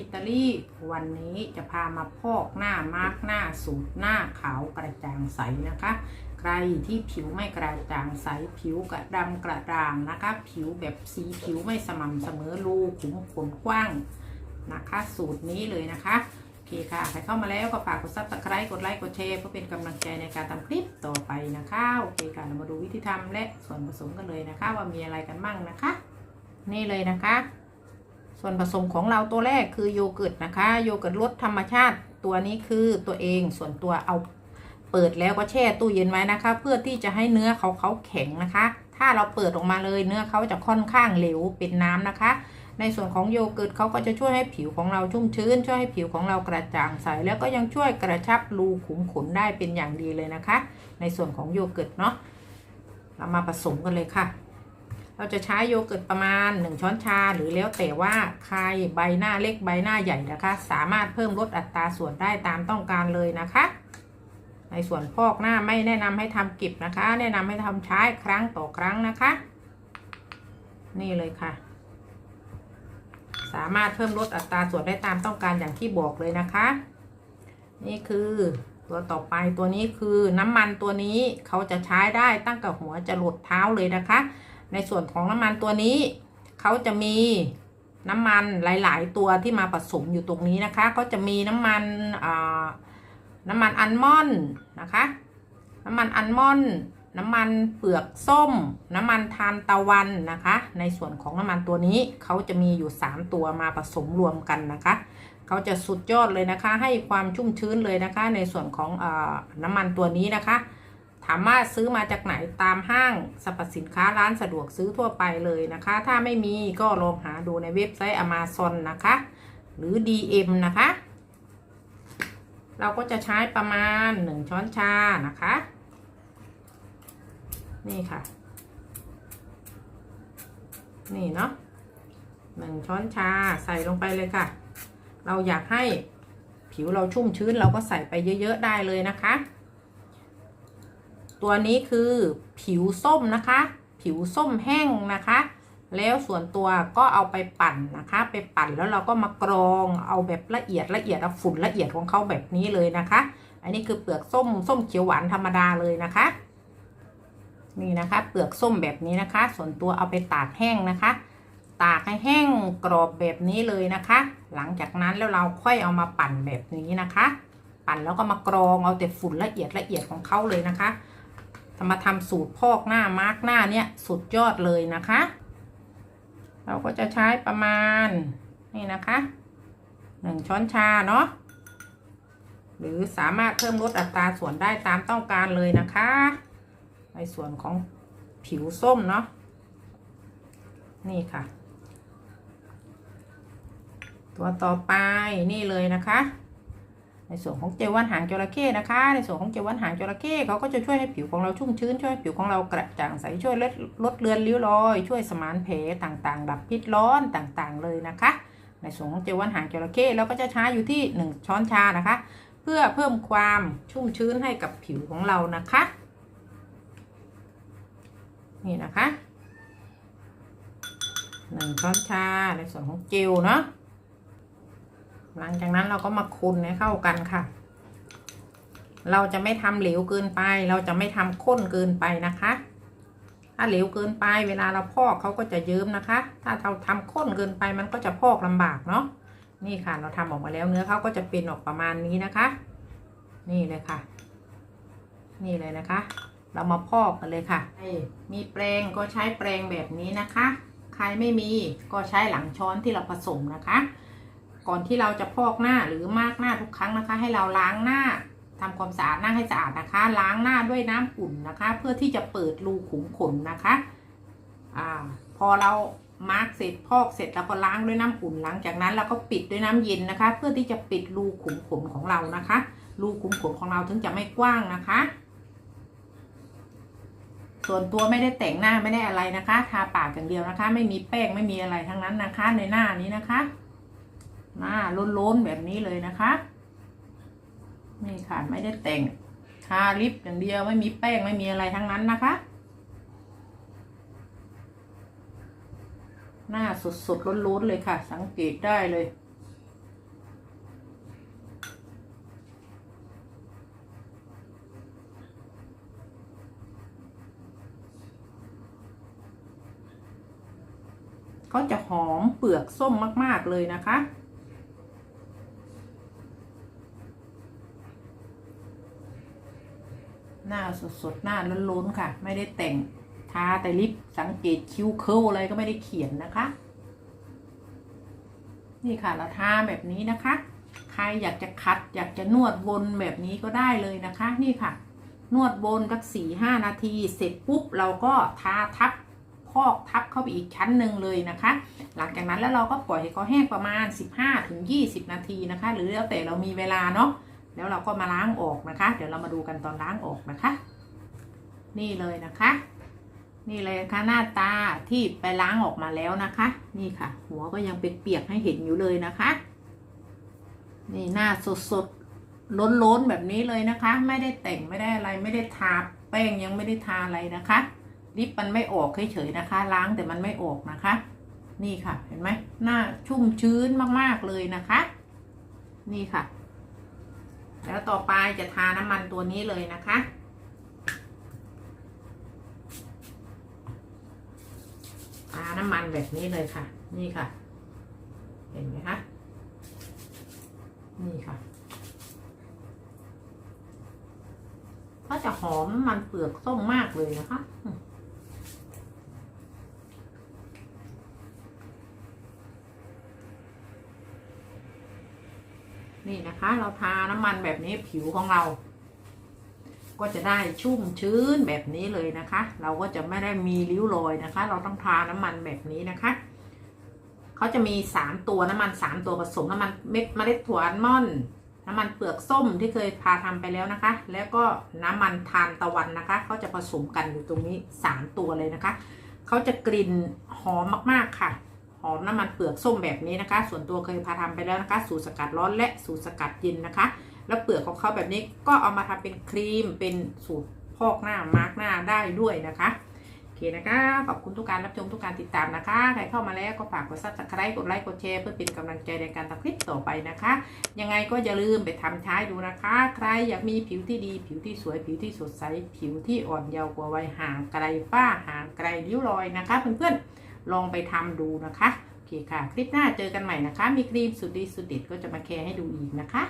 อิตาลีวันนี้จะพามาพอกหน้ามาร์กหน้าสูตรหน้าขาวกระจ่างใสนะคะ ใครที่ผิวไม่กระจ่างใสผิวกระดำกระด่างนะคะ ผิวแบบสีผิวไม่สม่ำเสมอรูขุมขนกว้างนะคะ สูตรนี้เลยนะคะโอเคค่ะใครเข้ามาแล้วก็ฝากกดซับสไครต์กดไลค์กดแชร์เพื่อเป็นกำลังใจในการทำคลิปต่อไปนะคะโอเคค่ะเรามาดูวิธีทำและส่วนผสมกันเลยนะคะ ว่ามีอะไรกันบ้างนะคะ นี่เลยนะคะ ส่วนผสมของเราตัวแรกคือโยเกิร์ตนะคะ โยเกิร์ตรสธรรมชาติตัวนี้คือตัวเองส่วนตัวเอาเปิดแล้วก็แช่ตู้เย็นไว้นะคะ เพื่อที่จะให้เนื้อเขาเขาแข็งนะคะ ถ้าเราเปิดออกมาเลยเนื้อเขาจะค่อนข้างเหลวเป็นน้ำนะคะ ในส่วนของโยเกิร์ตเขาก็จะช่วยให้ผิวของเราชุ่มชื้น ช่วยให้ผิวของเรากระจ่างใส แล้วก็ยังช่วยกระชับรูขุมขนได้เป็นอย่างดีเลยนะคะ ในส่วนของโยเกิร์ตเนาะเรามาผสมกันเลยค่ะ เราจะใช้โยเกิร์ตประมาณ 1 ช้อนชา หรือแล้วแต่ว่าใครใบหน้าเล็กใบหน้าใหญ่นะคะ สามารถเพิ่มลดอัตราส่วนได้ตามต้องการเลยนะคะ ในส่วนพอกหน้าไม่แนะนำให้ทำกิบนะคะ แนะนำให้ทำใช้ครั้งต่อครั้งนะคะ นี่เลยค่ะ สามารถเพิ่มลดอัตราส่วนได้ตามต้องการอย่างที่บอกเลยนะคะ นี่คือตัวต่อไปตัวนี้คือน้ำมันตัวนี้เขาจะใช้ได้ตั้งแต่หัวจะหลดเท้าเลยนะคะ ในส่วนของน้ำมันตัวนี้เขาจะมีน้ำมันหลาย ๆ ตัวที่มาผสมอยู่ตรงนี้นะคะ ก็จะมีน้ำมันน้ำมันอัลมอนด์นะคะ น้ำมันอัลมอนด์น้ำมันเปลือกส้ม น้ำมันทานตะวันนะคะ ในส่วนของน้ำมันตัวนี้เขาจะมีอยู่ 3 ตัวมาผสมรวมกันนะคะเขาจะสุดยอดเลยนะคะ ให้ความชุ่มชื้นเลยนะคะ ในส่วนของอน้ำมันตัวนี้นะคะ ถามว่าซื้อมาจากไหนตามห้างสรรพสินค้าร้านสะดวกซื้อทั่วไปเลยนะคะ ถ้าไม่มีก็ลองหาดูในเว็บไซต์ Amazon นะคะ หรือ DM นะคะ เราก็จะใช้ประมาณ 1 ช้อนชานะคะ นี่ค่ะ นี่เนาะหนึ่งช้อนชาใส่ลงไปเลยค่ะ เราอยากให้ผิวเราชุ่มชื้นเราก็ใส่ไปเยอะ ๆ ได้เลยนะคะ ตัวนี้คือผิวส้มนะคะ ผิวส้มแห้งนะคะ แล้วส่วนตัวก็เอาไปปั่นนะคะ ไปปั่นแล้วเราก็มากรองเอาแบบละเอียดละเอียดเอาฝุ่นละเอียดของเขาแบบนี้เลยนะคะ อันนี้คือเปลือกส้มส้มเขียวหวานธรรมดาเลยนะคะนี่นะคะเปลือกส้มแบบนี้นะคะ ส่วนตัวเอาไปตากแห้งนะคะ ตากให้แห้งกรอบแบบนี้เลยนะคะ หลังจากนั้นแล้วเราค่อยเอามาปั่นแบบนี้นะคะ ปั่นแล้วก็มากรองเอาแต่ฝุ่นละเอียดละเอียดของเขาเลยนะคะ มาทำสูตรพอกหน้ามาร์กหน้าเนี่ยสุดยอดเลยนะคะ เราก็จะใช้ประมาณนี่นะคะหนึ่งช้อนชาเนาะหรือสามารถเพิ่มลดอัตราส่วนได้ตามต้องการเลยนะคะ ในส่วนของผิวส้มเนาะนี่ค่ะ ตัวต่อไปนี่เลยนะคะ ในส่วนของเจลว่านหางจระเข้นะคะ ในส่วนของเจลว่านหางจระเข้เขาก็จะช่วยให้ผิวของเราชุ่มชื้นช่วยผิวของเรากระจ่างใสช่วยลดลดเลือนริ้วรอย ช่วยสมานแผลต่างๆ ดับพิษร้อนต่างๆ เลยนะคะ ในส่วนของเจลว่านหางจระเข้เราก็จะใช้อยู่ที่ 1 ช้อนชานะคะ เพื่อเพิ่มความชุ่มชื้นให้กับผิวของเรานะคะ นี่นะคะหนึ่งช้อนชาในส่วนของเจลเนาะ หลังจากนั้นเราก็มาคนให้เข้ากันค่ะ เราจะไม่ทำเหลวเกินไป เราจะไม่ทำข้นเกินไปนะคะ ถ้าเหลวเกินไปเวลาเราพอกเขาก็จะเยิ้มนะคะ ถ้าเราทำข้นเกินไปมันก็จะพอกลำบากเนาะนี่ค่ะเราทำออกมาแล้วเนื้อเขาก็จะเป็นออกประมาณนี้นะคะ นี่เลยค่ะ นี่เลยนะคะ เรามาพอกกันเลยค่ะ มีแปรงก็ใช้แปรงแบบนี้นะคะ ใครไม่มีก็ใช้หลังช้อนที่เราผสมนะคะ ก่อนที่เราจะพอกหน้าหรือมากหน้าทุกครั้งนะคะ ให้เราล้างหน้าทำความสะอาดหน้าให้สะอาดนะคะ ล้างหน้าด้วยน้ำอุ่นนะคะ เพื่อที่จะเปิดรูขุมขนนะคะอ่าพอเรามาร์กเสร็จพอกเสร็จแล้วก็ล้างด้วยน้ำอุ่นหลังจากนั้นเราก็ปิดด้วยน้ำเย็นนะคะ เพื่อที่จะปิดรูขุมขนของเรานะคะ รูขุมขนของเราถึงจะไม่กว้างนะคะ ส่วนตัวไม่ได้แต่งหน้าไม่ได้อะไรนะคะ ทาปากอย่างเดียวนะคะ ไม่มีแป้งไม่มีอะไรทั้งนั้นนะคะ ในหน้านี้นะคะ หน้าล้นๆแบบนี้เลยนะคะ นี่ค่ะไม่ได้แต่งทาลิปอย่างเดียวไม่มีแป้งไม่มีอะไรทั้งนั้นนะคะ หน้าสดๆล้นๆเลยค่ะ สังเกตได้เลยเขาจะหอมเปลือกส้มมาก ๆ เลยนะคะ หน้าสดๆ หน้าล้นๆค่ะ ไม่ได้แต่งทาแต่ลิปสังเกตคิ้วเคิลอะไรก็ไม่ได้เขียนนะคะ นี่ค่ะเราทาแบบนี้นะคะ ใครอยากจะคัดอยากจะนวดวนแบบนี้ก็ได้เลยนะคะ นี่ค่ะ นวดวนสักสี่ห้านาที เสร็จปุ๊บเราก็ทาทับพอกทับเข้าไปอีกชั้นหนึ่งเลยนะคะ หลังจากนั้นแล้วเราก็ปล่อยให้เขาแห้งประมาณ 15-20 นาทีนะคะ หรือแล้วแต่เรามีเวลาเนาะ แล้วเราก็มาล้างออกนะคะ เดี๋ยวเรามาดูกันตอนล้างออกนะคะ นี่เลยนะคะ นี่เลยค่ะหน้าตาที่ไปล้างออกมาแล้วนะคะ นี่ค่ะ หัวก็ยังเป็นเปียกๆให้เห็นอยู่เลยนะคะ นี่หน้าสดๆล้นๆแบบนี้เลยนะคะ ไม่ได้แต่งไม่ได้อะไรไม่ได้ทาแป้งยังไม่ได้ทาอะไรนะคะลิปมันไม่ออกเฉยๆนะคะ ล้างแต่มันไม่ออกนะคะ นี่ค่ะ เห็นไหมหน้าชุ่มชื้นมากๆเลยนะคะ นี่ค่ะ แล้วต่อไปจะทาน้ำมันตัวนี้เลยนะคะ ทาน้ำมันแบบนี้เลยค่ะ นี่ค่ะ เห็นไหมคะ นี่ค่ะก็จะหอมมันเปลือกส้มมากเลยนะคะ นี่นะคะ เราทาน้ำมันแบบนี้ผิวของเรา ก็จะได้ชุ่มชื้นแบบนี้เลยนะคะ เราก็จะไม่ได้มีริ้วรอยนะคะ เราต้องทาน้ำมันแบบนี้นะคะเขาจะมีสามตัวน้ำมันสามตัวผสมน้ำมันเม็ดเมล็ดถั่วอัลมอนด์น้ำมันเปลือกส้มที่เคยพาทำไปแล้วนะคะ แล้วก็น้ำมันทานตะวันนะคะเขาจะผสมกันอยู่ตรงนี้สามตัวเลยนะคะเขาจะกลิ่นหอมมากๆค่ะ หอมน้ำมันเปลือกส้มแบบนี้นะคะ ส่วนตัวเคยพาทำไปแล้วนะคะ สูตรสกัดร้อนและสูตรสกัดเย็นนะคะ แล้วเปลือกของเขาแบบนี้ก็เอามาทำเป็นครีมเป็นสูตรพอกหน้ามาร์กหน้าได้ด้วยนะคะโอเคนะคะ ขอบคุณทุกการรับชมทุกการติดตามนะคะ ใครเข้ามาแล้วก็ฝากกดซับสไครต์กดไลค์กดแชร์เพื่อเป็นกำลังใจในการทำคลิปต่อไปนะคะ ยังไงก็อย่าลืมไปทำใช้ดูนะคะ ใครอยากมีผิวที่ดี ผิวที่สวย ผิวที่สดใส ผิวที่อ่อนเยาว์กว่าวัยห่างไกลฝ้าห่างไกลริ้วรอยนะคะเพื่อนๆ ลองไปทำดูนะคะ โอเคค่ะ คลิปหน้าเจอกันใหม่นะคะ มีครีมสุดดีสุดเด็ดก็จะมาแชร์ให้ดูอีกนะคะ